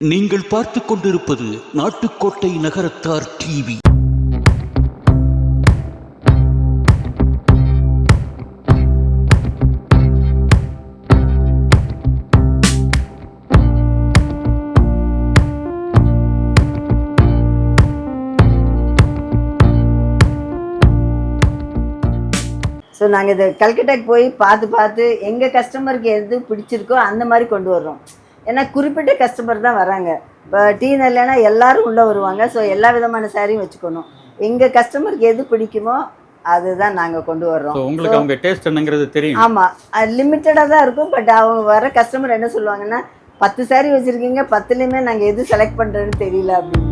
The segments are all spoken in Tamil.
நீங்கள் பார்த்து கொண்டிருப்பது நாட்டுக்கோட்டை நகரத்தார் டிவி. ஸோ நாங்கள் இது கல்கட்டாக்கு போய் பார்த்து பார்த்து எங்கள் கஸ்டமருக்கு எது பிடிச்சிருக்கோ அந்த மாதிரி கொண்டு வர்றோம். ஏன்னா குறிப்பிட்ட கஸ்டமர் தான் வராங்க. இப்போ டீ இல்லைன்னா எல்லாரும் உள்ளே வருவாங்க. ஸோ எல்லா விதமான சாரியும் வச்சுக்கணும். எங்கள் கஸ்டமருக்கு எது பிடிக்குமோ அதுதான் நாங்கள் கொண்டு வர்றோம். உங்களுக்கு அவங்க டேஸ்ட் என்னங்கிறது தெரியும். ஆமாம் லிமிட்டடாக தான் இருக்கும் பட் அவங்க வர கஸ்டமர் என்ன சொல்லுவாங்கன்னா பத்து சாரி வச்சுருக்கீங்க பத்துலேயுமே நாங்கள் எது செலக்ட் பண்ணுறதுன்னு தெரியல அப்படிம்பாங்க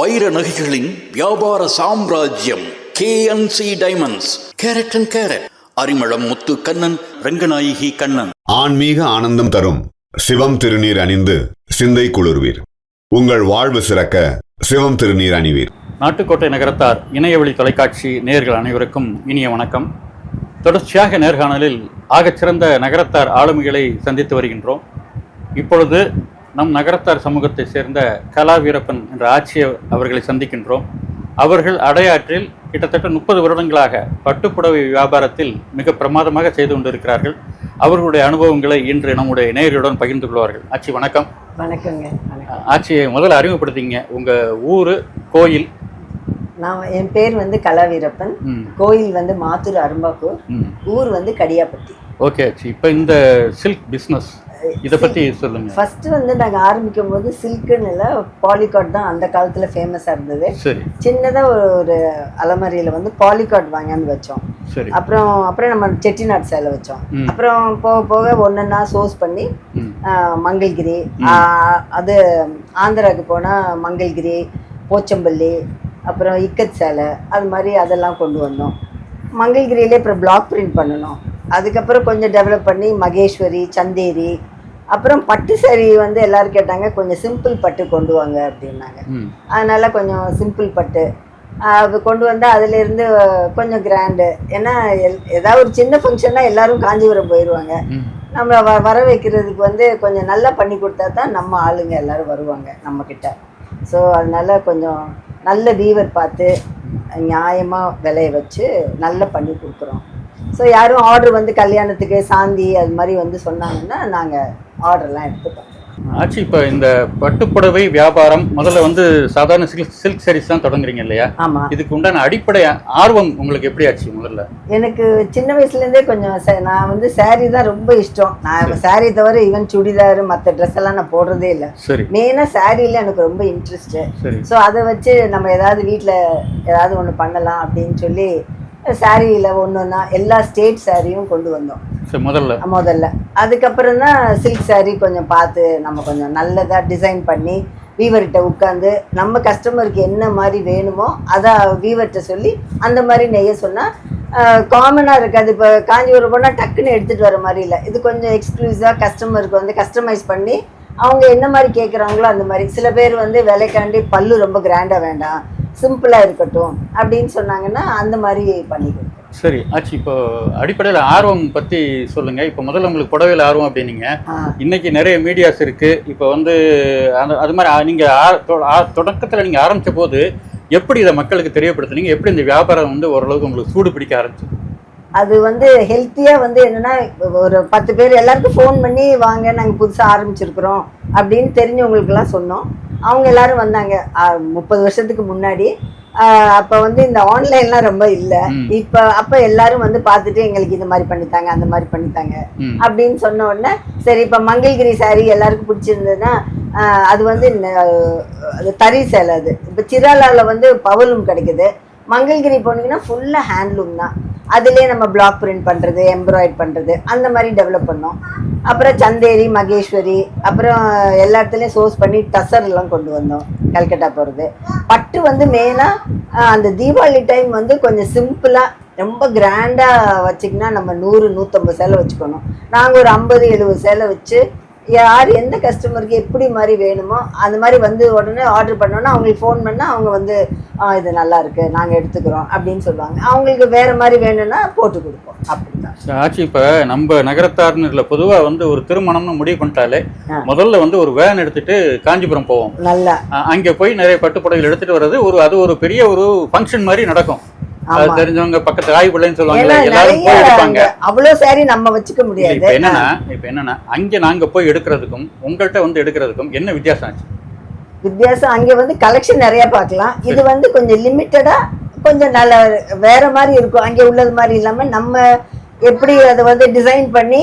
வைர நகைகளின் வியாபார சாம்ராஜ்யம் KNC diamonds carat and carat. Arimalam Muthu Kannan Ranganayaki Kannan. ஆன்மீக ஆனந்தம் தரும் சிவம் திருநீர் அணிந்து சிந்தை குளிர்வீர். உங்கள் வாழ்வு சிறக்க சிவம் திருநீர் அணிவீர். நாட்டுக்கோட்டை நகரத்தார் இணையவழி தொலைக்காட்சி நேயர்கள் அனைவருக்கும் இனிய வணக்கம். தொடர்ச்சியாக நேர்காணலில் ஆகச்சிறந்த நகரத்தார் ஆளுமைகளை சந்தித்து வருகின்றோம். இப்பொழுது நம் நகரத்தார் சமூகத்தை சேர்ந்த கலா வீரப்பன் என்ற ஆட்சியர் அவர்களை சந்திக்கின்றோம். அவர்கள் அடையாற்றில் கிட்டத்தட்ட முப்பது வருடங்களாக பட்டுப்புடவை வியாபாரத்தில் மிக பிரமாதமாக செய்து கொண்டிருக்கிறார்கள். அவர்களுடைய அனுபவங்களை இன்று நம்முடைய நேயர்களுடன் பகிர்ந்து கொள்வார்கள். ஆட்சி வணக்கம். வணக்கங்க ஆட்சியை முதல்ல அறிமுகப்படுத்திங்க. உங்க ஊரு கோயில். நான் என் பேர் வந்து கலாவீரப்பன் கோயில் வந்து மாத்தூர் அரும்பாக்கூர். ஊர் வந்து கடியாப்பட்டி. ஓகே ஆச்சி. இப்போ இந்த சில்க் பிஸ்னஸ் இதை பத்தி சொல்லுங்க. ஃபர்ஸ்ட் வந்து நாங்கள் ஆரம்பிக்கும் போது சில்க்குன்னு இல்லை பாலிகாட் தான் அந்த காலத்தில் ஃபேமஸாக இருந்தது. சரி. சின்னதாக ஒரு ஒரு அலமாரியில் வந்து பாலிகாட் வாங்கியாந்து வச்சோம். சரி. அப்புறம் அப்புறம் நம்ம செட்டிநாட் சேலை வச்சோம். அப்புறம் போக போக ஒன்றா சோர்ஸ் பண்ணி மங்கள்கிரி அது ஆந்திராவுக்கு போனால் மங்கள்கிரி போச்சம்பள்ளி அப்புறம் இக்கத் சேலை அது மாதிரி அதெல்லாம் கொண்டு வந்தோம். மங்கள்கிரியிலே அப்புறம் பிளாக் பிரிண்ட் பண்ணணும். அதுக்கப்புறம் கொஞ்சம் டெவலப் பண்ணி மகேஸ்வரி சந்தேரி அப்புறம் பட்டு saree வந்து எல்லாரும் கேட்டாங்க கொஞ்சம் சிம்பிள் பட்டு கொண்டு வாங்க அப்படின்னாங்க. அதனால கொஞ்சம் சிம்பிள் பட்டு. அது கொண்டு வந்தால் அதுலேருந்து கொஞ்சம் கிராண்டு ஏன்னா எல் ஏதாவது ஒரு சின்ன ஃபங்க்ஷன்னா எல்லாரும் காஞ்சிபுரம் போயிடுவாங்க. நம்மளை வ வர வைக்கிறதுக்கு வந்து கொஞ்சம் நல்லா பண்ணி கொடுத்தா தான் நம்ம ஆளுங்க எல்லாரும் வருவாங்க நம்மக்கிட்ட. ஸோ அதனால கொஞ்சம் நல்ல வீவர் பார்த்து நியாயமாக விலைய வச்சு நல்லா பண்ணி கொடுக்குறோம். ஸோ யாரும் ஆர்டர் வந்து கல்யாணத்துக்கு சாந்தி அது மாதிரி வந்து சொன்னாங்கன்னா நாங்கள் ஆர்டர்லாம் எடுத்து பண்ணுறோம் ஆச்சி இப்போ இந்த பட்டுப்புடவை வியாபாரம் முதல்ல வந்து சாதாரண சில்க் சில்க் sarees தான் தொடங்குறீங்க இல்லையா? ஆமாம் இதுக்கு உண்டான அடிப்படை ஆர்வம் உங்களுக்கு எப்படி ஆச்சு முதல்ல? எனக்கு சின்ன வயசுலேருந்தே கொஞ்சம் நான் வந்து saree தான் ரொம்ப இஷ்டம். நான் saree தவிர ஈவன் சுடிதார் மற்ற ட்ரெஸ் எல்லாம் நான் போடுறதே இல்லை. சரி. மெயினாக சாரியில் எனக்கு ரொம்ப இன்ட்ரெஸ்ட்டு சரி. ஸோ அதை வச்சு நம்ம ஏதாவது வீட்டில் ஏதாவது ஒன்று பண்ணலாம் அப்படின்னு சொல்லி சாரியில் ஒன்று ஒன்றா எல்லா ஸ்டேட் சாரியும் கொண்டு வந்தோம். சரி முதல்ல. முதல்ல. அதுக்கப்புறம் தான் சில்க் saree கொஞ்சம் பார்த்து நம்ம கொஞ்சம் நல்லதாக டிசைன் பண்ணி வீவர்கிட்ட உட்காந்து நம்ம கஸ்டமருக்கு என்ன மாதிரி வேணுமோ அதை வீவர்கிட்ட சொல்லி அந்த மாதிரி நெய்ய சொன்னால் காமனாக இருக்காது. இப்போ காஞ்சிபுரம் போனால் டக்குன்னு எடுத்துகிட்டு வர மாதிரி இல்லை. இது கொஞ்சம் எக்ஸ்க்ளூசிவாக கஸ்டமருக்கு வந்து கஸ்டமைஸ் பண்ணி அவங்க என்ன மாதிரி கேட்குறாங்களோ அந்த மாதிரி. சில பேர் வந்து விலைக்காண்டி பல்லு ரொம்ப கிராண்டாக வேண்டாம். சிம்பிளாக இருக்கட்டும் அப்படின்னு சொன்னாங்கன்னா அந்த மாதிரி பண்ணி சரி ஆச்சி இப்போ அடிப்படையில் ஆர்வம் பத்தி சொல்லுங்க. இப்போ முதல்ல உங்களுக்கு புடவையில் ஆர்வம் அப்படின்னீங்க. இன்னைக்கு நிறைய மீடியாஸ் இருக்கு. இப்போ வந்து அந்த அது மாதிரி ஆ- நீங்க ஆ- தொ- ஆ- தொடக்கத்துல நீங்க ஆரம்பிச்ச போது எப்படி இதை மக்களுக்கு தெரியப்படுத்துனீங்க? எப்படி இந்த வியாபாரம் வந்து ஓரளவுக்கு உங்களுக்கு சூடு பிடிக்க ஆரம்பிச்சது? அது வந்து ஹெல்த்தியாக வந்து என்னன்னா ஒரு பத்து பேர் எல்லாருக்கும் ஃபோன் பண்ணி வாங்க நாங்கள் புதுசாக ஆரம்பிச்சிருக்கிறோம் அப்படின்னு தெரிஞ்சவங்களுக்கெல்லாம் சொன்னோம். அவங்க எல்லாரும் வந்தாங்க. முப்பது வருஷத்துக்கு முன்னாடி. அப்போ வந்து இந்த ஆன்லைன்லாம் ரொம்ப இல்லை. இப்போ அப்போ எல்லாரும் வந்து பார்த்துட்டு எங்களுக்கு இந்த மாதிரி பண்ணித்தாங்க அந்த மாதிரி பண்ணித்தாங்க. அப்படின்னு சொன்ன உடனே சரி இப்போ மங்கள்கிரி saree எல்லாருக்கும் பிடிச்சிருந்ததுன்னா அது வந்து அது தறி சேலை அது. இப்போ சிராலாவில் வந்து பவலும் கிடைக்குது. மங்கள்கிரி போனீங்கன்னா ஃபுல்லாக ஹேண்ட்லூம் தான். அதுலேயே நம்ம பிளாக் பிரிண்ட் பண்ணுறது எம்ப்ராய்ட் பண்ணுறது அந்த மாதிரி டெவலப் பண்ணோம். அப்புறம் சந்தேரி மகேஸ்வரி அப்புறம் எல்லா இடத்துலையும் சோர்ஸ் பண்ணி டசர்லாம் கொண்டு வந்தோம் கல்கட்டா போகிறது பட்டு வந்து மெயினாக அந்த தீபாவளி டைம் வந்து கொஞ்சம் சிம்பிளாக ரொம்ப கிராண்டாக வச்சிங்கன்னா நம்ம நூறு நூற்றம்பது சேலை வச்சுக்கணும். நாங்கள் ஒரு ஐம்பது எழுபது சேலை வச்சு யார் எந்த கஸ்டமருக்கு எப்படி மாதிரி வேணுமோ அந்த மாதிரி வந்து உடனே ஆர்டர் பண்ணோன்னா அவங்களுக்கு ஃபோன் பண்ணால் அவங்க வந்து "ஆ, இது நல்லா இருக்கு நாங்கள் எடுத்துக்கிறோம் அப்படின்னு சொல்லுவாங்க. அவங்களுக்கு வேற மாதிரி வேணும்னா போட்டு கொடுப்போம். அப்படிதான். ஆச்சி. இப்ப நம்ம நகரத்தார்னு இல்லை பொதுவா வந்து ஒரு திருமணம்னு முடிவு பண்ணிட்டாலே. முதல்ல வந்து ஒரு வேன் எடுத்துட்டு காஞ்சிபுரம் போவோம். நல்லா. அங்க போய் நிறைய பட்டுப்புடவைகள் எடுத்துட்டு வர்றது ஒரு அது ஒரு பெரிய ஒரு ஃபங்க்ஷன் மாதிரி நடக்கும். அது. தெரிஞ்சவங்க பக்கத்து ஆய் பிள்ளைன்னு சொல்லுவாங்க எல்லாரும் நிறைய போய் எடுப்பாங்க. அங்க அவ்வளோ சாரி நம்ம வச்சுக்க முடியாது. இப்ப என்னன்னா இப்ப என்னன்னா அங்க நாங்க போய் எடுக்கிறதுக்கும் உங்கள்கிட்ட வந்து எடுக்கிறதுக்கும் என்ன வித்தியாசம் ஆச்சு? வித்தியாசம் அங்க வந்து கலெக்ஷன் நிறைய பார்க்கலாம். இது வந்து கொஞ்சம் லிமிட்டடா கொஞ்சம் நல்ல வேற மாதிரி இருக்கும். அங்க உள்ளது மாதிரி இல்லாம நம்ம எப்படி அதை வந்து டிசைன் பண்ணி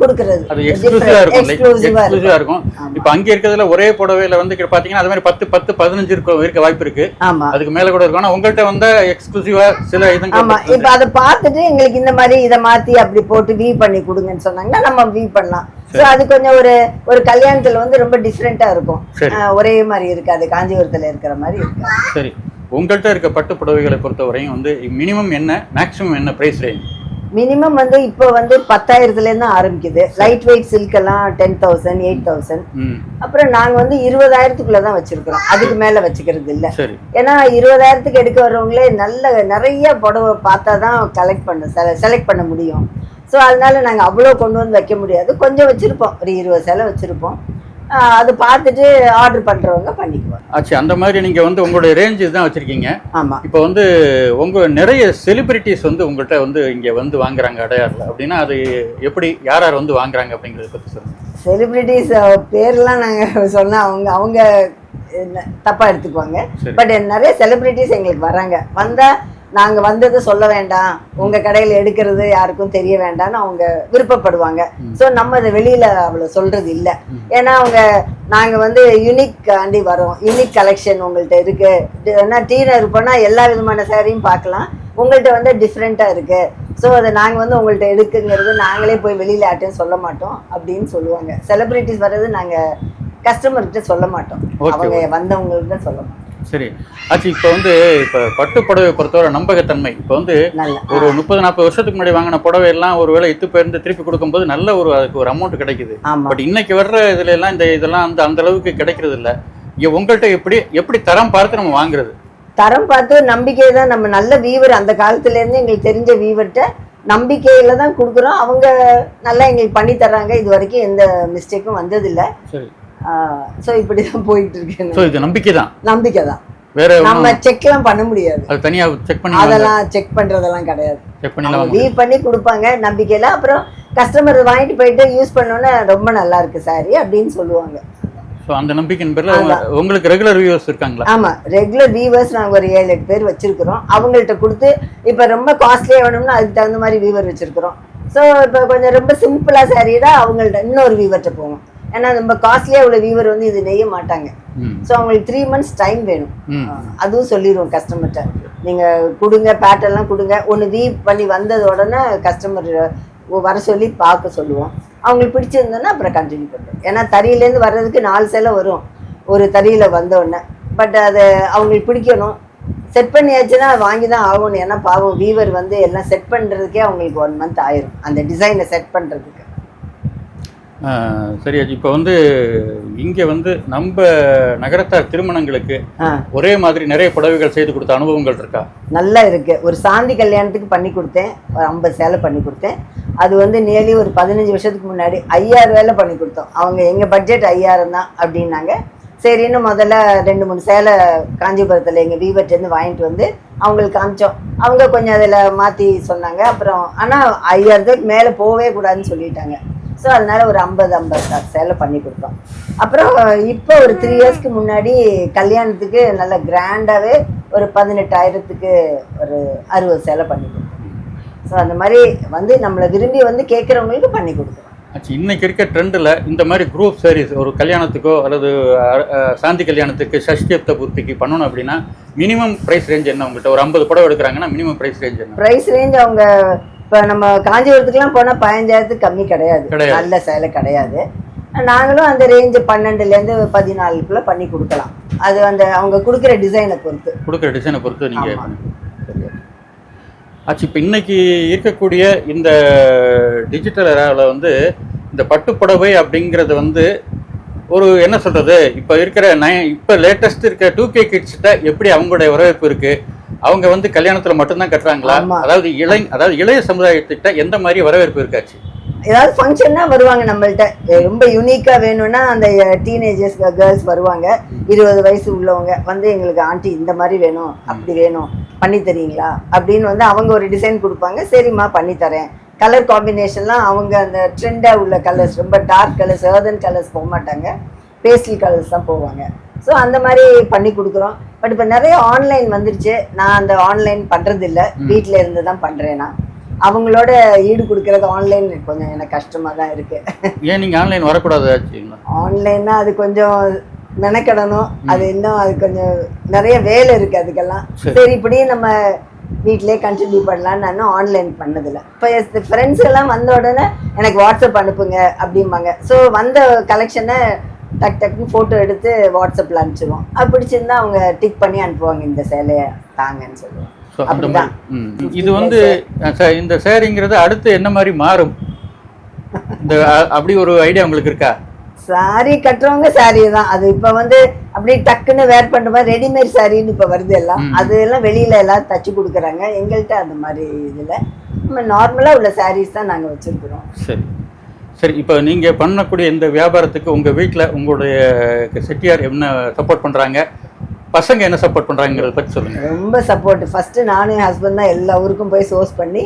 கொடுக்கறது. அது எக்ஸ்க்ளூசிவா இருக்கும் எக்ஸ்க்ளூசிவா இருக்கும். ஆமா. இப்ப அங்க இருக்கிறதுல ஒரே புடவையில வந்து பாத்தீங்கன்னா அது மாதிரி பத்து பத்து பதினஞ்சு இருக்க இருக்க வாய்ப்பு இருக்கு. ஆமா. அதுக்கு மேல கூட இருக்கும். ஆனா உங்கள்கிட்ட வந்து எக்ஸ்க்ளூசிவா சில ஆமா. இதுங்க இப்ப அதை பார்த்துட்டு எங்களுக்கு இந்த மாதிரி இதை மாத்தி அப்படி போட்டு வீ பண்ணி கொடுங்கன்னு சொன்னாங்கன்னா நம்ம வீ பண்ணலாம். சோ அது கொஞ்சம் ஒரு ஒரு கல்யாணத்துல வந்து ரொம்ப டிஃப்ரெண்டா இருக்கும். ஒரே மாதிரி இருக்காது. காஞ்சிபுரத்துல இருக்கிற மாதிரி இருக்காது. சரி. உங்கள்கிட்ட இருக்க பட்டு புடவைகளை பொறுத்த வரையும் வந்து மினிமம் என்ன மேக்ஸிமம் என்ன பிரைஸ் ரேஞ்ச் மினிமம் வந்து இப்போ வந்து பத்தாயிரத்துல இருந்து ஆரம்பிக்குது. லைட் வெயிட் சில்க் எல்லாம் டென் தௌசண்ட் எயிட் தௌசண்ட் அப்புறம் நாங்க வந்து இருபதாயிரத்துக்குள்ள தான் வச்சிருக்கிறோம். அதுக்கு மேல வச்சுக்கிறது இல்ல. ஏன்னா இருபதாயிரத்துக்கு எடுக்க வர்றவங்களே நல்ல நிறைய புடவை பார்த்தா தான் கலெக்ட் பண்ண செலக்ட் பண்ண முடியும். ஸோ அதனால நாங்க அவ்வளோ கொண்டு வந்து வைக்க முடியாது. கொஞ்சம் வச்சிருப்போம். ஒரு இருபது சேலை வச்சிருப்போம். அது பார்த்துட்டு ஆர்டர் பண்றவங்க பண்ணிக்குவோம் ஆச்சு அந்த மாதிரி நீங்க வந்து உங்களுடைய ரேஞ்ச் தான் வச்சிருக்கீங்க. ஆமா. இப்போ வந்து உங்க நிறைய செலிபிரிட்டிஸ் வந்து உங்கள்கிட்ட வந்து இங்க வந்து வாங்குறாங்க அடையாறுல அப்படின்னா அது எப்படி யார் யார் வந்து வாங்குறாங்க அப்படிங்கறத பத்தி சொல்லுங்க. செலிபிரிட்டிஸ் பேர்லாம் நாங்க சொன்னா அவங்க அவங்க என்ன- தப்பா எடுத்துக்குவாங்க. பட் நிறைய செலிபிரிட்டிஸ் எங்களுக்கு வராங்க. வந்தா நாங்க வந்ததை சொல்ல வேண்டாம். உங்க கடையில எடுக்கிறது யாருக்கும் தெரிய வேண்டாம்னு அவங்க விருப்பப்படுவாங்க. சோ நம்ம அதை வெளியில அவ்வளவு சொல்றது இல்ல. ஏன்னா அவங்க நாங்க வந்து யூனிக் ஆண்டி வரோம். யூனிக் கலெக்ஷன் உங்கள்ட்ட இருக்கு. ஏன்னா டீனர் போனா எல்லா விதமான சாரியும் பார்க்கலாம். உங்கள்ட்ட வந்து டிஃப்ரெண்டா இருக்கு. ஸோ அதை நாங்க வந்து உங்கள்ட்ட எடுக்குங்கிறது நாங்களே போய் வெளியில யார்ட்டையும் சொல்ல மாட்டோம் அப்படின்னு சொல்லுவாங்க. செலிபிரிட்டிஸ் வர்றது நாங்க கஸ்டமர்கிட்ட சொல்ல மாட்டோம். அவங்க வந்தவங்கள்ட்ட சொல்ல மாட்டோம். சரி. ஆச்சு இப்போ வந்து இப்போ பட்டு புடவை பொறுத்தவரை நம்பகத்தன்மை. இப்போ வந்து ஒரு முப்பது நாற்பது வருஷத்துக்கு முன்னாடி வாங்கின புடவை எல்லாம் ஒரு வேளை இத்து போயிருந்து திருப்பி கொடுக்கும்போது நல்ல ஒரு அதுக்கு ஒரு அமௌண்ட் கிடைக்குது. பட் இன்னைக்கு வர்ற இதுல எல்லாம் இந்த இதெல்லாம் அந்த அந்த அளவுக்கு கிடைக்கிறது இல்ல. இங்க உங்கள்கிட்ட எப்படி எப்படி தரம் பார்த்து நம்ம வாங்குறது? தரம் பார்த்து நம்பிக்கை தான் நம்ம நல்ல வீவர் அந்த காலத்துல இருந்து எங்களுக்கு தெரிஞ்ச வீவர்கிட்ட நம்பிக்கையில தான் கொடுக்குறோம். அவங்க நல்லா எங்களுக்கு பண்ணி தர்றாங்க. இது வரைக்கும் எந்த மிஸ்டேக்கும் வந்ததில்லை. சரி. ஸோ இப்படி தான் போயிட்டு இருக்கு ஸோ இது நம்பிக்கை தான் நம்பிக்கை தான் வேற நம்ம செக்லாம் பண்ண முடியாது. அது தனியா செக் பண்ணி அதெல்லாம் செக் பண்றதெல்லாம் கிடையாது. செக் பண்ணி வீவ் பண்ணி கொடுப்பாங்க நம்பிக்கையில. அப்புறம் கஸ்டமர் வாங்கிட்டு போயிட்டு யூஸ் பண்ணோன்னே ரொம்ப நல்லா இருக்கு சாரி அப்படின்னு சொல்லுவாங்க. ஸோ அந்த நம்பிக்கையின் பேர்ல உங்க- உங்களுக்கு ரெகுலர் வியூவர்ஸ் இருக்காங்களா? ஆமா ரெகுலர் வீவர்ஸ் நாங்க ஒரு ஏழு எட்டு பேர் வச்சிருக்கிறோம். அவங்கள்ட்ட கொடுத்து இப்ப ரொம்ப காஸ்ட்லியா வேணும்னா அதுக்கு தகுந்த மாதிரி வீவர் வச்சிருக்கிறோம். ஸோ இப்போ கொஞ்சம் ரொம்ப சிம்பிளா சாரீ தான் அவங்கள்ட்ட இன்னொரு வீவர்கிட்ட போவோம். ஏன்னா ரொம்ப காஸ்ட்லியா உள்ள வீவர் வந்து இது நெய்ய மாட்டாங்க. ஸோ அவங்களுக்கு த்ரீ மந்த்ஸ் டைம் வேணும். அதுவும் சொல்லிடுவோம் கஸ்டமர்கிட்ட நீங்க கொடுங்க பேட்டர்லாம் கொடுங்க. ஒன்று வீவ் பண்ணி வந்தது உடனே கஸ்டமர் வர சொல்லி பார்க்க சொல்லுவோம். அவங்களுக்கு பிடிச்சிருந்ததுன்னா அப்புறம் கண்டினியூ பண்ணுறோம் ஏன்னா தறியிலேருந்து வர்றதுக்கு நாலு சேலை வரும். ஒரு தறியில வந்த உடனே. பட் அது அவங்களுக்கு பிடிக்கணும். செட் பண்ணியாச்சுன்னா வாங்கி தான் ஆகணும். ஏன்னா பாவம் வீவர் வந்து எல்லாம் செட் பண்ணுறதுக்கே அவங்களுக்கு ஒன் மந்த் ஆயிரும். அந்த டிசைனை செட் பண்ணுறதுக்கு சரி இப்போ வந்து இங்க வந்து நம்ம நகரத்தார் திருமணங்களுக்கு ஒரே மாதிரி நிறைய புடவைகள் செய்து கொடுத்த அனுபவங்கள் இருக்கா? நல்லா இருக்கு. ஒரு சாந்தி கல்யாணத்துக்கு பண்ணி கொடுத்தேன். ஒரு ஐம்பது சேலை பண்ணி கொடுத்தேன். அது வந்து நியர்லி ஒரு பதினஞ்சு வருஷத்துக்கு முன்னாடி ஐயாயிரம் வேலை பண்ணி கொடுத்தோம். அவங்க எங்க பட்ஜெட் ஐயாயிரம் தான் அப்படின்னாங்க. சரின்னு முதல்ல ரெண்டு மூணு சேலை காஞ்சிபுரத்தில் எங்கள் வீவர்ட்டேருந்து வாங்கிட்டு வந்து அவங்களுக்கு காமிச்சோம். அவங்க கொஞ்சம் அதில் மாற்றி சொன்னாங்க. அப்புறம் ஆனால் ஐயாயிரத்துக்கு மேலே போகவே கூடாதுன்னு சொல்லிட்டாங்க. ஸோ அதனால ஒரு ஐம்பது ஐம்பது சேலை பண்ணி கொடுத்தோம். அப்புறம் இப்போ ஒரு த்ரீ இயர்ஸ்க்கு முன்னாடி கல்யாணத்துக்கு நல்ல கிராண்டாகவே ஒரு பதினெட்டாயிரத்துக்கு ஒரு அறுபது சேலை பண்ணி கொடுத்தோம். ஸோ அந்த மாதிரி வந்து நம்மளை விரும்பி வந்து கேட்குறவங்களுக்கு பண்ணி கொடுக்குறோம் ஆச்சு இன்னைக்கு இருக்க ட்ரெண்டில் இந்த மாதிரி குரூப் சாரீஸ் ஒரு கல்யாணத்துக்கோ அல்லது சாந்தி கல்யாணத்துக்கு சஷ்டியப்த பூர்த்திக்கு பண்ணணும் அப்படின்னா மினிமம் ப்ரைஸ் ரேஞ்ச் என்ன உங்கள்கிட்ட ஒரு ஐம்பது புடவை எடுக்கிறாங்கன்னா மினிமம் ப்ரைஸ் ரேஞ்ச் என்ன? ப்ரைஸ் ரேஞ்ச் அவங்க இப்போ நம்ம காஞ்சிபுரத்துக்குலாம் போனால் பதினஞ்சாயிரத்துக்கு கம்மி கிடையாது. நல்ல சேலை கிடையாது. நாங்களும் அந்த ரேஞ்சு பன்னெண்டுலேருந்து பதினாலுக்குள்ளே பண்ணி கொடுக்கலாம். அது அந்த அவங்க கொடுக்குற டிசைனை பொறுத்து. கொடுக்குற டிசைனை பொறுத்து நீங்கள். ஆச்சு இப்போ இன்னைக்கு இருக்கக்கூடிய இந்த டிஜிட்டல் எராவில் வந்து இந்த பட்டுப்புடவை அப்படிங்கிறது வந்து ஒரு என்ன சொல்றது இப்போ இருக்கிற நய இப்போ லேட்டஸ்ட் இருக்க டூ கே கிட்ஸ்கிட்ட எப்படி அவங்களுடைய வரவேற்பு இருக்கு? அவங்க வந்து கல்யாணத்துல மட்டும்தான் கட்டுறாங்களா. அதாவது இளை அதாவது இளைய சமுதாயத்திட்ட எந்த மாதிரி வரவேற்பு இருக்காச்சு? ஏதாவது ஃபங்க்ஷன்னா வருவாங்க நம்மள்ட்ட. ரொம்ப யூனிக்கா வேணும்னா அந்த டீனேஜர்ஸ் கேர்ள்ஸ் வருவாங்க. இருபது வயசு உள்ளவங்க வந்து எங்களுக்கு ஆண்டி இந்த மாதிரி வேணும் அப்படி வேணும். பண்ணி தரீங்களா? அப்படின்னு வந்து அவங்க ஒரு டிசைன் கொடுப்பாங்க. சரிம்மா பண்ணி தரேன். கலர் காம்பினேஷன்லாம் அவங்க அந்த ட்ரெண்டாக உள்ள கலர்ஸ் ரொம்ப டார்க் கலர்ஸ் ஏர்தன் கலர்ஸ் போக மாட்டாங்க. பேஸ்டல் கலர்ஸ் தான் போவாங்க. ஸோ அந்த மாதிரி பண்ணி கொடுக்குறோம். பட் இப்போ நிறைய ஆன்லைன் வந்துருச்சு. நான் அந்த ஆன்லைன் பண்ணுறது இல்லை வீட்டில் இருந்து தான் பண்ணுறேன் நான். அவங்களோட ஈடு கொடுக்கறது ஆன்லைன் கொஞ்சம் எனக்கு கஷ்டமாக தான் இருக்கு. ஏன் நீங்க ஆன்லைன் வரக்கூடாது ஆன்லைன்னா அது கொஞ்சம் மெனக்கெடணும். அது இன்னும் அது கொஞ்சம் நிறைய வேலை இருக்கு அதுக்கெல்லாம். சரி. இப்படியே நம்ம வீட்டிலே கண்டினியூ பண்ணலாம்னு நானும் ஆன்லைன் பண்ணதில்ல. இப்போ ஃப்ரெண்ட்ஸ் எல்லாம் வந்த உடனே எனக்கு வாட்ஸ்அப் அனுப்புங்க அப்படிம்பாங்க. ஸோ வந்த கலெக்ஷனை டக் டக்குன்னு ஃபோட்டோ எடுத்து வாட்ஸ்அப்பில் அனுப்பிச்சிடுவோம் அது பிடிச்சிருந்தா அவங்க டிக் பண்ணி அனுப்புவாங்க இந்த சேலையை தாங்கன்னு சொல்லுவோம் அப்படிதான். ம். இது வந்து இந்த சேரிங்கிறது அடுத்து என்ன மாதிரி மாறும்? இந்த அப்படி ஒரு ஐடியா உங்களுக்கு இருக்கா? சாரி கட்டுறவங்க சாரி தான். அது இப்ப வந்து அப்படியே டக்குன்னு வேர் பண்ற மாதிரி ரெடிமேட் சாரின்னு இப்ப வருது எல்லாம். அது எல்லாம் வெளியில எல்லாம் தச்சு கொடுக்குறாங்க. எங்கள்கிட்ட அந்த மாதிரி இதுல நம்ம நார்மலா உள்ள சாரீஸ் தான் நாங்க வச்சிருக்கிறோம். சரி. சரி இப்போ நீங்க பண்ணக்கூடிய இந்த வியாபாரத்துக்கு உங்க வீட்ல உங்களுடைய செட்டியார் என்ன சப்போர்ட் பண்றாங்க? பசங்க என்ன சப்போர்ட் பண்றாங்கிறத பத்தி சொல்லுங்க. ரொம்ப சப்போர்ட் ஃபர்ஸ்ட் நானும் என் ஹஸ்பண்ட் தான் எல்லா ஊருக்கும் போய் சோர்ஸ் பண்ணி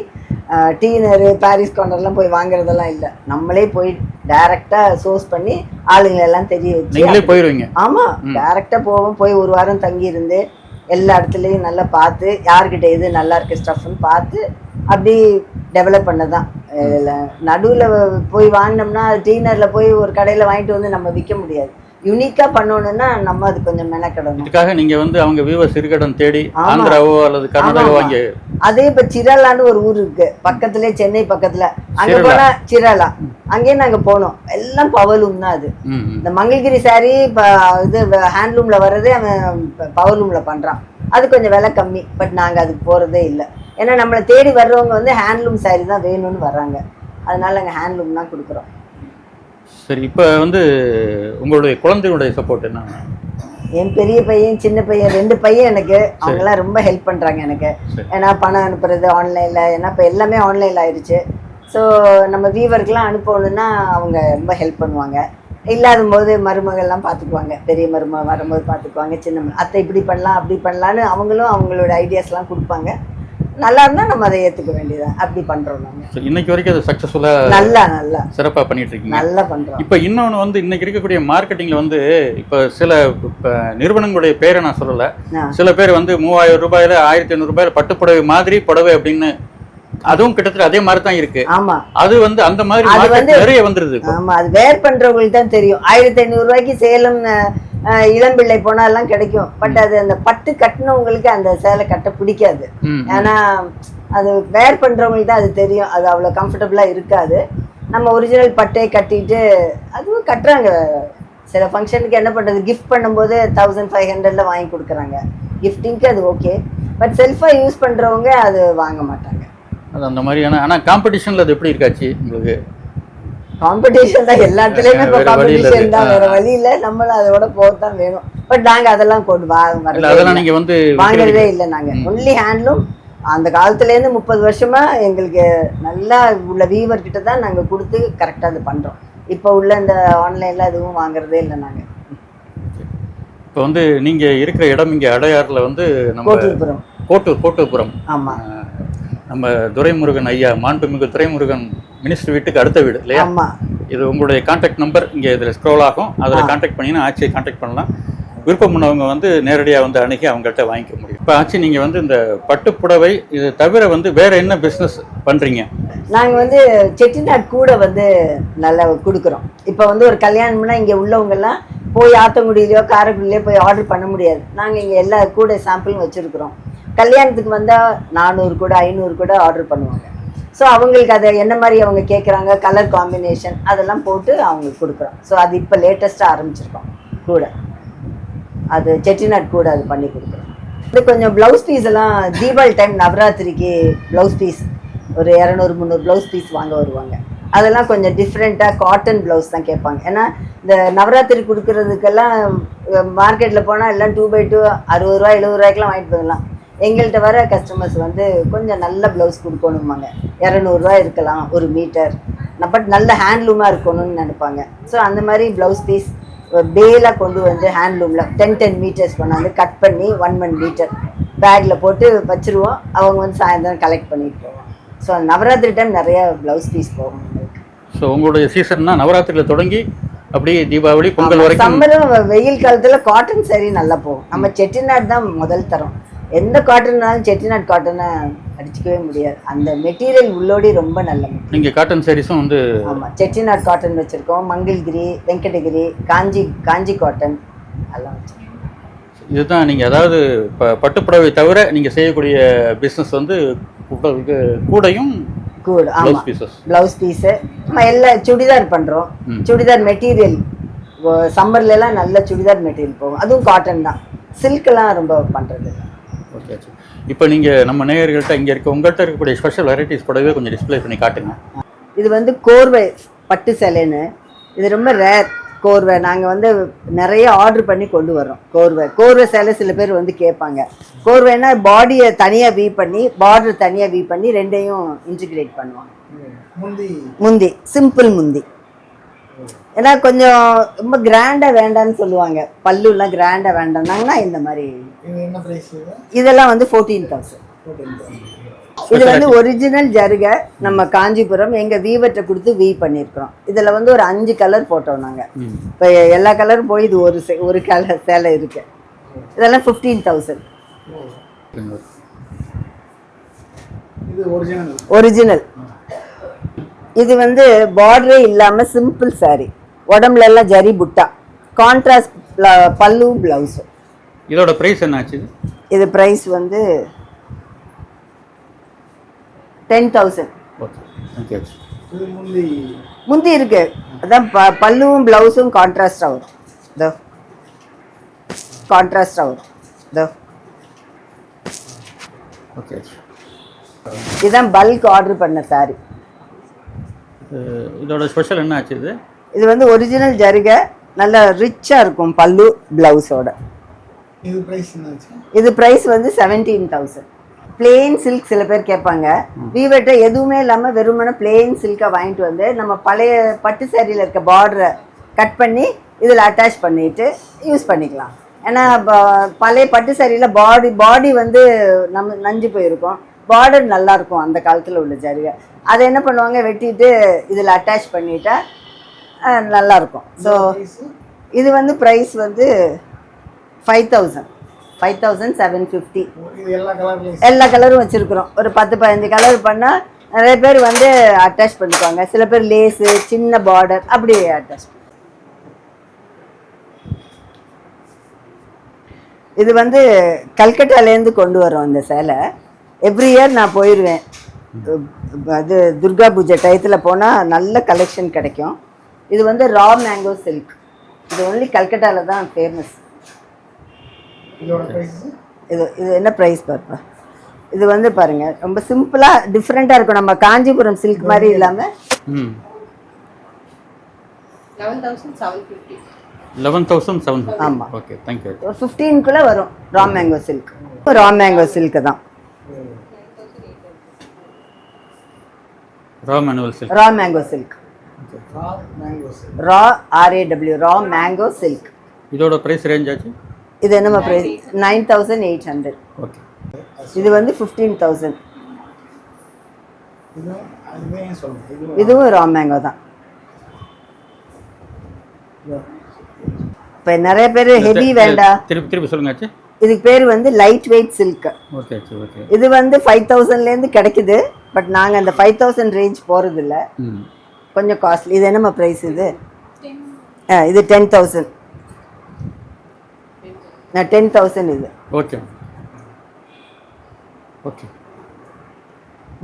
டீனரு பாரிஸ் கார்னர்லாம் போய் வாங்குறதெல்லாம் இல்லை. நம்மளே போய் டைரக்டா சோர்ஸ் பண்ணி ஆளுங்களை எல்லாம் தெரிய வச்சு நீங்களே போயிருவீங்க. ஆமா டைரக்டா போவோம். போய் ஒரு வாரம் தங்கி இருந்து எல்லா இடத்துலயும் நல்லா பார்த்து யார்கிட்ட எது நல்லா இருக்கு ஸ்டஃப்னு பார்த்து அப்படி டெவலப் பண்ணதான். நடுவுல போய் வாங்கினோம்னா டீனர்ல போய் ஒரு கடையில வாங்கிட்டு வந்து நம்ம விற்க முடியாது. யூனிக்கா பண்ணணும்னா நம்ம அது கொஞ்சம் மெனக்கிடணும். இதுக்காக நீங்க வந்து அவங்க வியூவர்ஸ் இருக்கடம் தேடி. ஆந்திராவோ அல்லது கர்நாடகாவோ ஆமா, வாங்கி அதே இப்ப சிரலான்னு ஒரு ஊர் இருக்கு. பக்கத்துலயே சென்னை பக்கத்துல. அங்க சிரலா. போனா சிரலா அங்கேயே நாங்க போனோம். எல்லாம் பவலூம் தான் அது. இந்த மங்கள்கிரி சாரி இப்போ இது ஹேண்ட்லூம்ல வர்றதே அவன் பவர்லூம்ல பண்றான். அது கொஞ்சம் விலை கம்மி. பட் நாங்க அதுக்கு போறதே இல்லை. ஏன்னா நம்மளை தேடி வர்றவங்க வந்து ஹேண்ட்லூம் சாரி தான் வேணும்னு வர்றாங்க. அதனால நாங்கள் ஹேண்ட்லூம் தான் கொடுக்குறோம். சரி இப்போ வந்து உங்களுடைய குழந்தைகளுடைய சப்போர்ட் என்ன? என் பெரிய பையன் சின்ன பையன் ரெண்டு பையன் எனக்கு. அவங்கெல்லாம் ரொம்ப ஹெல்ப் பண்றாங்க எனக்கு. ஏன்னா பணம் அனுப்புறது ஆன்லைன்ல ஏன்னா இப்போ எல்லாமே ஆன்லைன்ல ஆயிடுச்சு ஸோ நம்ம வீவருக்குலாம் அனுப்பணும்னா அவங்க ரொம்ப ஹெல்ப் பண்ணுவாங்க. இல்லாத போது மருமகள்லாம் பார்த்துக்குவாங்க பெரிய மருமக வரும்போது பார்த்துக்குவாங்க சின்ன அத்தை இப்படி பண்ணலாம் அப்படி பண்ணலான்னு அவங்களும் அவங்களோட ஐடியாஸ்லாம் கொடுப்பாங்க. நல்லா இருந்தால் நம்ம அதை ஏற்றுக்க வேண்டியதான் அப்படி பண்ணுறோம் நாங்கள் So, இன்னைக்கு வரைக்கும் அது சக்ஸஸ்ஃபுல்லா நல்லா நல்லா. சிறப்பா பண்ணிட்டு இருக்கீங்க நல்லா பண்ணுறோம் இப்போ இன்னொன்று வந்து இன்னைக்கு இருக்கக்கூடிய மார்க்கெட்டிங்ல வந்து இப்போ சில இப்போ நிறுவனங்களுடைய பேரை நான் சொல்லலை. சில பேர் வந்து மூவாயிரம் ரூபாயில ஆயிரத்தி ஐநூறு ரூபாயில பட்டு புடவை மாதிரி புடவை அப்படின்னு அதுவும் கிட்டத்தட்ட அதே மாதிரி தான் இருக்கு. ஆமாம் அது வந்து அந்த மாதிரி அது வந்து- நிறைய வந்துருது ஆமா அது வேர் பண்றவங்களுக்கு தான் தெரியும். ஆயிரத்தி ஐநூறு ரூபாய்க்கு சேலம் இளம்பிள்ளை போனா எல்லாம் கிடைக்கும். பட் அது அந்த பட்டு கட்டினவங்களுக்கு அந்த சேலை கட்ட பிடிக்காது. ஏன்னா அது வேர் பண்றவங்களுக்கு தான் அது தெரியும். அது அவ்வளவு கம்ஃபர்டபுளா இருக்காது. நம்ம ஒரிஜினல் பட்டே கட்டிட்டு அதுவும் கட்டுறாங்க. சில ஃபங்க்ஷனுக்கு என்ன பண்றது? கிஃப்ட் பண்ணும்போது தௌசண்ட் ஃபைவ் ஹண்ட்ரட்ல வாங்கி கொடுக்குறாங்க. கிஃப்டிங்க்கு அது ஓகே பட் செல்ஃபா யூஸ் பண்றவங்க அது வாங்க மாட்டாங்க. அது அந்த மாதிரியான ஆனா காம்படிஷன்ல அது எப்படி இருக்காச்சு உங்களுக்கு? காம்படிஷன் தான் எல்லா இடத்துலயுமே இப்போ காம்படிஷன் தான். வேற வழி இல்ல நம்மளும் அதோட போகத்தான் வேணும். பட் நாங்க அதெல்லாம் கொண்டு வா இல்ல வரதே அதெல்லாம் இல்ல. நீங்க வந்து விக்கிறீங்க. இல்லை நாங்க. ஒன்லி ஹேண்ட்லூம் அந்த காலத்துல இருந்து முப்பது வருஷமா எங்களுக்கு நல்லா உள்ள வீவர் கிட்ட தான் நாங்க கொடுத்து கரெக்டா அது பண்றோம். இப்போ உள்ள இந்த ஆன்லைன்ல எதுவும் வாங்குறதே இல்லை நாங்க. இப்போ வந்து நீங்க இருக்கிற இடம் இங்க அடையாறுல வந்து நம்ம கோட்டில்புரம் கோட்டூர் கோட்டூர்புரம். ஆமா. ஆஹ், நம்ம துரைமுருகன் ஐயா மாண்புமிகு துரைமுருகன் மினிஸ்டர் வீட்டுக்கு அடுத்த வீடு இல்லையா? இது உங்களுடைய கான்டாக்ட் நம்பர் இங்கே இதில் ஸ்க்ரோல் ஆகும். அதில் ஆ. கான்டாக்ட் பண்ணினா ஆட்சியை கான்டாக்ட் பண்ணலாம். விருப்பம் உள்ளவங்க வந்து நேரடியாக வந்து அணுகி அவங்கள்ட்ட வாங்கிக்க முடியும். இப்போ ஆட்சி நீங்கள் வந்து இந்த பட்டுப்புடவை இது தவிர வந்து வேற என்ன பிஸ்னஸ் பண்ணுறீங்க நாங்க வந்து செட்டிநாட் கூட வந்து நல்லா கொடுக்குறோம். இப்போ வந்து ஒரு கல்யாணம்னா இங்க உள்ளவங்க எல்லாம் போய் ஆத்தங்குடியிலயோ காரைக்குடியிலயோ போய் ஆர்டர் பண்ண முடியாது. நாங்க இங்க எல்லா கூட சாம்பிளும் வச்சிருக்கிறோம். கல்யாணத்துக்கு வந்தால் நானூறு கூட ஐநூறு கூட ஆர்டர் பண்ணுவாங்க. ஸோ அவங்களுக்கு அதை என்ன மாதிரி அவங்க கேட்குறாங்க கலர் காம்பினேஷன் அதெல்லாம் போட்டு அவங்களுக்கு கொடுக்குறோம். ஸோ அது இப்போ லேட்டஸ்ட்டாக ஆரம்பிச்சிருக்கோம். கூட. அது செட்டிநாட் கூட அது பண்ணி கொடுக்குறோம். இது கொஞ்சம் ப்ளவுஸ் பீஸ் எல்லாம் தீபாவளி டைம் நவராத்திரிக்கு ப்ளவுஸ் பீஸ் ஒரு இரநூறு முந்நூறு ப்ளவுஸ் பீஸ் வாங்க வருவாங்க. அதெல்லாம் கொஞ்சம் டிஃப்ரெண்ட்டாக காட்டன் ப்ளவுஸ் தான் கேட்பாங்க. ஏன்னா இந்த நவராத்திரி கொடுக்குறதுக்கெல்லாம் மார்க்கெட்டில் போனால் எல்லாம் டூ பை டூ அறுபது ரூபா எழுபது ரூபாய்க்கெலாம் வாங்கிட்டு போயிடலாம். எங்கள்கிட்ட வர கஸ்டமர்ஸ் வந்து கொஞ்சம் நல்ல ப்ளவுஸ் கொடுக்கணுமாங்க இரநூறுவா இருக்கலாம் ஒரு மீட்டர் பட் நல்ல ஹேண்ட்லூமாக இருக்கணும்னு நினைப்பாங்க. ஸோ அந்த மாதிரி ப்ளவுஸ் பீஸ் பேலாக கொண்டு வந்து ஹேண்ட்லூமில் டென் டென் மீட்டர்ஸ் கொண்டாந்து கட் பண்ணி ஒன் ஒன் மீட்டர் பேக்கில் போட்டு வச்சுருவோம். அவங்க வந்து சாயந்தரம் கலெக்ட் பண்ணிட்டு போவோம் ஸோ நவராத்திரி டைம் நிறைய ப்ளவுஸ் பீஸ் போகும் ஸோ உங்களுடைய சீசன்னா நவராத்திரியில் தொடங்கி அப்படியே தீபாவளி பொங்கல் வரைக்கும் சம்மரும் வெயில் காலத்துல காட்டன் saree நல்லா போகும். நம்ம செட்டிநாட் தான் முதல் தரம். எந்த காட்டன்னாலும் செட்டிநாட் காட்டனை அடிச்சுக்கவே முடியாது. அந்த மெட்டீரியல் உள்ளோடி ரொம்ப நல்ல. நீங்கள் காட்டன் சாரீஸும் வந்து ஆமா செட்டிநாட் காட்டன் வச்சிருக்கோம். மங்கிள்கிரி வெங்கடகிரி காஞ்சி காஞ்சி காட்டன் எல்லாம் வச்சிருக்கோம். இதுதான் நீங்கள் அதாவது இப்போ பட்டுப்புடவை தவிர நீங்கள் செய்யக்கூடிய பிஸ்னஸ் வந்து கூடையும் கூடு ஆமா. ப்ளவுஸ் பீஸு நம்ம எல்லாம் சுடிதார் பண்றோம். ம். சுடிதார் மெட்டீரியல் சம்மர்ல எல்லாம் நல்ல சுடிதார் மெட்டீரியல் போகும். அதுவும் காட்டன் தான். சில்க்லாம் ரொம்ப பண்றது இல்ல. ஓகே இப்போ நீங்கள் நம்ம நேயர்கள்ட்ட இங்கே இருக்க உங்கள்கிட்ட இருக்கக்கூடிய ஸ்பெஷல் வெரைட்டிஸ் கூடவே கொஞ்சம் டிஸ்ப்ளே பண்ணி காட்டுங்க. இது வந்து கோர்வை பட்டு சேலைன்னு. இது ரொம்ப ரேர் கோர்வை. நாங்கள் வந்து நிறைய ஆர்டர் பண்ணி கொண்டு வர்றோம் கோர்வை. கோர்வை சேலை சில பேர் வந்து கேட்பாங்க. கோர்வைனா பாடியை தனியாக வீ பண்ணி பார்டர் தனியாக வீ பண்ணி ரெண்டையும் இன்டிகிரேட் பண்ணுவாங்க. முந்தி. முந்தி. சிம்பிள் முந்தி. ஏன்னா கொஞ்சம் ரொம்ப கிராண்டாக வேண்டாம்னு சொல்லுவாங்க. பல்லுலாம் கிராண்டாக வேண்டாம்னாங்கன்னா இந்த மாதிரி. இதெல்லாம் வந்து ஃபோர்டீன் தௌசண்ட் இது வந்து ஒரிஜினல் ஜருகை நம்ம காஞ்சிபுரம் எங்க வீவர்கிட்ட கொடுத்து வீ பண்ணியிருக்கிறோம். இதுல வந்து ஒரு அஞ்சு கலர் போட்டோம் நாங்க. ம். இப்போ எல்லா கலரும் போய் இது ஒரு ஒரு கலர் சேலை இருக்கு. இதெல்லாம் ஃபிஃப்டீன் தௌசண்ட் ஒரிஜினல் இது வந்து பார்டரே இல்லாம சிம்பிள் saree. உடம்புல எல்லாம் ஜரி புட்டா. கான்ட்ராஸ்ட் பல்லுவும் பிளவுஸும் இதோட ப்ரைஸ் என்னாச்சு? இது இது பிரைஸ் வந்து டென் தௌசண்ட் முந்தி. இருக்கு. அதான் ப பல்லுவும் பிளவுஸும் கான்ட்ராஸ்டாக வரும். இதோ. கான்ட்ராஸ்டாக வரும். இதோ. ஓகே இதுதான் பல்க் ஆர்டர் பண்ண saree. இதோட ஸ்பெஷல் என்ன ஆச்சு இது? இது வந்து ஒரிஜினல் ஜருகை. நல்ல ரிச்சாக இருக்கும் பல்லு பிளவுஸோட இது பிரைஸ் என்னாச்சு இது ப்ரைஸ் வந்து செவன்டீன் தௌசண்ட் பிளெயின் சில்க் சில பேர் கேட்பாங்க. வீவர்கிட்ட எதுவுமே இல்லாமல் வெறுமனே பிளெயின் சில்கை வாங்கிட்டு வந்து நம்ம பழைய பட்டு சேரீல இருக்க பார்டரை கட் பண்ணி இதில் அட்டாச் பண்ணிட்டு யூஸ் பண்ணிக்கலாம். ஏன்னா பழைய பட்டு சேரீல பாடி பாடி வந்து நம்ம நஞ்சு போயிருக்கும். பார்டர் நல்லா இருக்கும் அந்த காலத்தில் உள்ள ஜரிகை. அதை என்ன பண்ணுவாங்க? வெட்டிட்டு இதில் அட்டாச் பண்ணிட்டா நல்லாயிருக்கும் ஸோ இது வந்து ப்ரைஸ் வந்து five thousand five thousand seven fifty எல்லா எல்லா கலரும் வச்சுருக்குறோம். ஒரு பத்து பதினஞ்சு கலர் பண்ணால் நிறைய பேர் வந்து அட்டாச் பண்ணிக்குவாங்க. சில பேர் லேஸு சின்ன பார்டர் அப்படி அட்டாச் இது வந்து கல்கட்டாலேருந்து கொண்டு வரோம் இந்த சேலை. எவ்ரி இயர் நான் போயிடுவேன் அது துர்கா பூஜை டயத்தில் போனால் நல்ல கலெக்ஷன் கிடைக்கும். இது வந்து ரா மேங்கோ சில்க் இது ஒன்லி கல்கட்டாவில் தான் ஃபேமஸ் இது இது என்ன ப்ரைஸ் பாருப்பா இது வந்து பாருங்க ரொம்ப சிம்பிளாக டிஃப்ரெண்ட்டாக இருக்கும். நம்ம காஞ்சிபுரம் சில்க் மாதிரி இல்லாமல் ம். Eleven thousand seven fifty eleven thousand seven ஆமா. ஓகே தேங்க்யூ ஒரு ஃபிஃப்டீன்குள்ளே வரும் raw mango silk raw mango silk தான். Raw manual silk raw mango silk raw R A W raw mango silk இதோட ப்ரைஸ் ரேஞ்ச் ஆச்சு? இது என்னம்மா price nine thousand eight hundred okay இது வந்து ஃபிஃப்டீன் தௌசண்ட் இதுவும் ரா மேங்கோ தான். இப்போ நிறைய பேர் ஹெவி வேண்டாம் திருப்பி திருப்பி சொல்லுங்க ஆச்சு. இதுக்கு பேர் வந்து லைட் வெயிட் சில்க் ஓகே இது வந்து ஃபைவ் தௌசண்ட்லேருந்து கிடைக்குது. பட் நாங்கள் அந்த ஃபைவ் தௌசண்ட் ரேஞ்ச் போகிறதில்ல ம். கொஞ்சம் காஸ்ட்லி இது என்னம்மா ப்ரைஸ் இது? ஆ இது டென் தௌசண்ட் டென் தௌசண்ட் இது. ஓகே ஓகே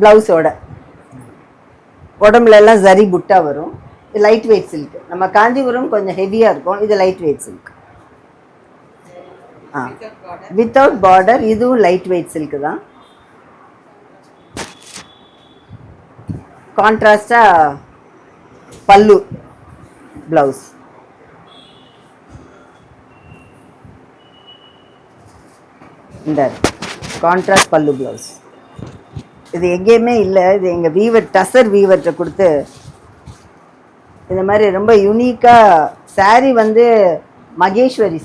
ப்ளவுஸோட உடம்புல எல்லாம் சரி புட்டா வரும். இது லைட் வெயிட் சில்க் நம்ம காஞ்சிபுரம் கொஞ்சம் ஹெவியாக இருக்கும். இது லைட் வெயிட் சில்க் ஆ. வித்தவுட் பார்டர் இதுவும் லைட் வெயிட் சில்க் தான். கான்ட்ராஸ்டாக பல்லு ப்ளவுஸ் இந்த கான்ட்ராஸ்ட் பல்லு ப்ளவுஸ் இது எங்கேயுமே இல்லை. இது எங்கள் வீவர் டசர் வீவர்கிட்ட கொடுத்து இந்த மாதிரி ரொம்ப யூனிக்காக saree வந்து மகேஸ்வரி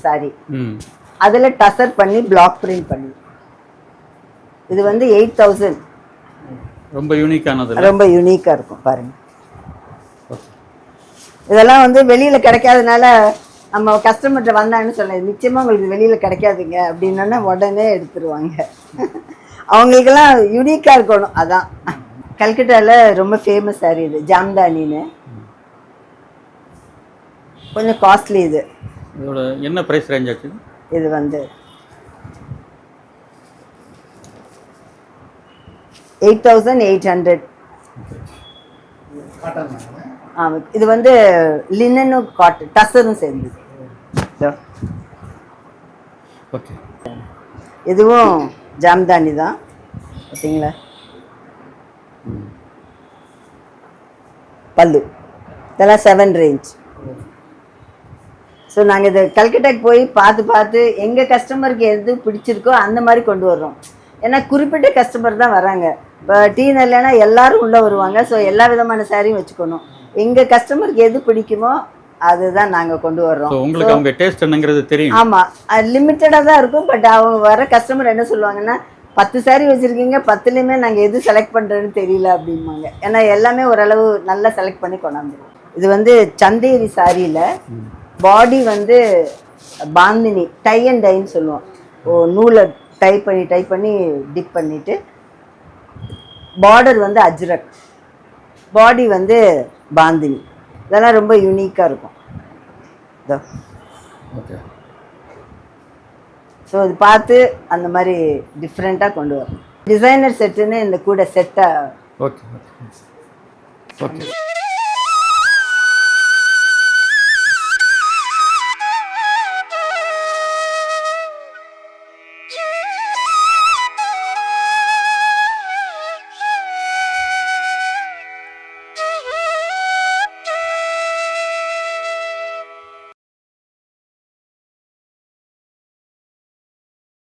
ம். அதில் டசர் பண்ணி பிளாக் பிரிண்ட் பண்ணி. இது வந்து எயிட் தௌசண்ட் ரொம்ப யூனிக்கானது ரொம்ப யூனிக்காக இருக்கும் பாருங்க. ஓகே இதெல்லாம் வந்து வெளியில் கிடைக்காதனால நம்ம கஸ்டமர்கிட்ட வந்தாங்கன்னு சொன்னேன் நிச்சயமாக உங்களுக்கு வெளியில் கிடைக்காதுங்க அப்படின்னா உடனே எடுத்துருவாங்க. அவங்களுக்கெல்லாம் யூனிக்காக இருக்கணும். அதான். கல்கட்டாவில் ரொம்ப ஃபேமஸ் சாரி இது ஜாம்தானின்னு. கொஞ்சம் காஸ்ட்லி இது. இதோட என்ன ப்ரைஸ் ரேஞ்ச் ஆச்சு? இது வந்து எயிட் தௌசண்ட் எயிட் ஹண்ட்ரட் இது வந்து லினனும் காட்டன் டசரும் சேர்ந்தது. இதுவும் ஜாம்தானி தான். பார்த்தீங்களா பல்லு. இதெல்லாம் செவன் ரேஞ்ச் ஸோ நாங்கள் இது கல்கட்டாக்கு போய் பார்த்து பார்த்து எங்கள் கஸ்டமருக்கு எது பிடிச்சிருக்கோ அந்த மாதிரி கொண்டு வர்றோம். ஏன்னா குறிப்பிட்ட கஸ்டமர் தான் வராங்க. இப்போ டீ இல்லைன்னா எல்லாரும் உள்ளே வருவாங்க. ஸோ எல்லா விதமான சாரியும் வச்சுக்கணும். எங்கள் கஸ்டமருக்கு எது பிடிக்குமோ அதுதான் நாங்கள் கொண்டு வர்றோம். உங்களுக்கு அவங்க டேஸ்ட் என்னங்கிறது தெரியும். ஆமாம் அது லிமிட்டடாக தான் இருக்கும் பட் அவங்க வர கஸ்டமர் என்ன சொல்லுவாங்கன்னா பத்து saree வச்சுருக்கீங்க பத்துலேயுமே நாங்கள் எது செலக்ட் பண்ணுறேன்னு தெரியல அப்படிம்பாங்க. ஏன்னா எல்லாமே ஓரளவு நல்லா செலக்ட் பண்ணி கொண்டாந்துருவோம். இது வந்து சந்தேரி சாரியில் பாடி வந்து பாந்தினி டை அண்ட் டைன்னு சொல்லுவோம். ஓ நூலை டை பண்ணி டை பண்ணி டிப் பண்ணிவிட்டு பார்டர் வந்து அஜ்ரக். பாடி வந்து பாந்தினி. இதெல்லாம் ரொம்ப யூனிக்காக இருக்கும். இதோ. ஸோ இது பார்த்து அந்த மாதிரி டிஃப்ரெண்ட்டாக கொண்டு வரணும். டிசைனர் செட்டுன்னு இந்த கூட செட்டை ஓகே ஓகே ஓகே